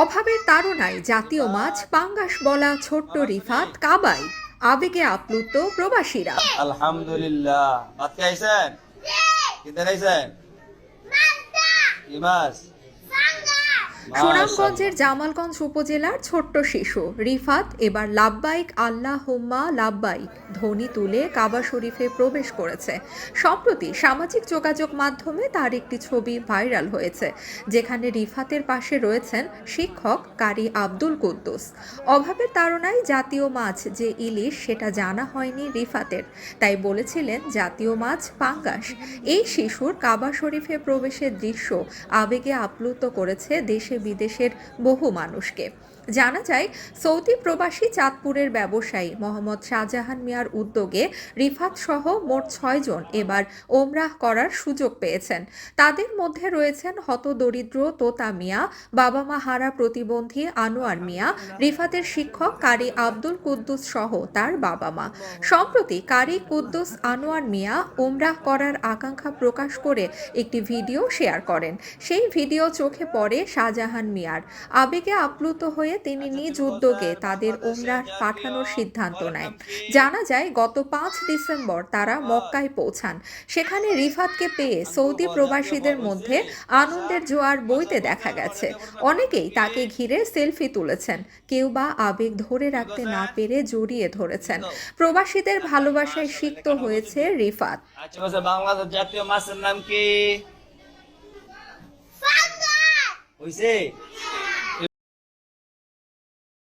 অভাবের তাড়নায় জাতীয় মাছ পাঙ্গাস বলা ছোট্ট রিফাত কাবাই। আবেগে আপ্লুত প্রবাসীরা। আলহামদুলিল্লাহ। কি মাছ? সুনামগঞ্জের জামালগঞ্জ উপজেলার ছোট্ট শিশু। রিফাত এবার লাব্বাইক আল্লাহ হুম্মা লাব্বাইক ধ্বনি তুলে কাবা শরীফে প্রবেশ করেছে। সম্প্রতি সামাজিক যোগাযোগ মাধ্যমে তার একটি ছবি ভাইরাল হয়েছে, যেখানে রিফাতের পাশে রয়েছেন শিক্ষক কারি আব্দুল কুদ্দুস। অভাবের তাড়নায় জাতীয় মাছ যে ইলিশ সেটা জানা হয়নি রিফাতের, তাই বলেছিলেন জাতীয় মাছ পাঙ্গাস। এই শিশুর কাবা শরীফে প্রবেশের দৃশ্য আবেগে আপ্লুত করেছে দেশে বিদেশের বহু মানুষকে। জানা যায়, সৌদি প্রবাসী চাঁদপুরের ব্যবসায়ী মোহাম্মদ শাহজাহান মিয়ার উদ্যোগে রিফাত সহ মোট ছয়জন এবার ওমরাহ করার সুযোগ পেয়েছেন। তাদের মধ্যে রয়েছেন হতদরিদ্র তোতা মিয়া বাবা মা হারা প্রতিবন্ধী আনোয়ার মিয়া, রিফাতের শিক্ষক কারি আব্দুল কুদ্দুস সহ তার বাবা মা সম্প্রতি কারি কুদ্দুস আনোয়ার মিয়া উমরাহ করার আকাঙ্ক্ষা প্রকাশ করে একটি ভিডিও শেয়ার করেন। সেই ভিডিও চোখে পড়ে শাহজাহান মিয়ার। আবেগে আপ্লুত হয়ে তিনি নিজ উদ্যোগে তাদের উমরাহ পাঠানোর সিদ্ধান্ত নেন জানা যায় গত পাঁচ ডিসেম্বর তারা মক্কায় পৌঁছান। সেখানে রিফাতকে পেয়ে সৌদি প্রবাসীদের মধ্যে আনন্দের জোয়ার বইতে দেখা গেছে। অনেকেই তাকে ঘিরে সেলফি তুলেছেন। কেউ বা আবেগ ধরে রাখতে না পেরে জড়িয়ে ধরেছেন। প্রবাসীদের ভালোবাসায় সিক্ত হয়েছে রিফাত। আচ্ছা বাংলাদেশ জাতীয় মাছের নাম কি? হইছে?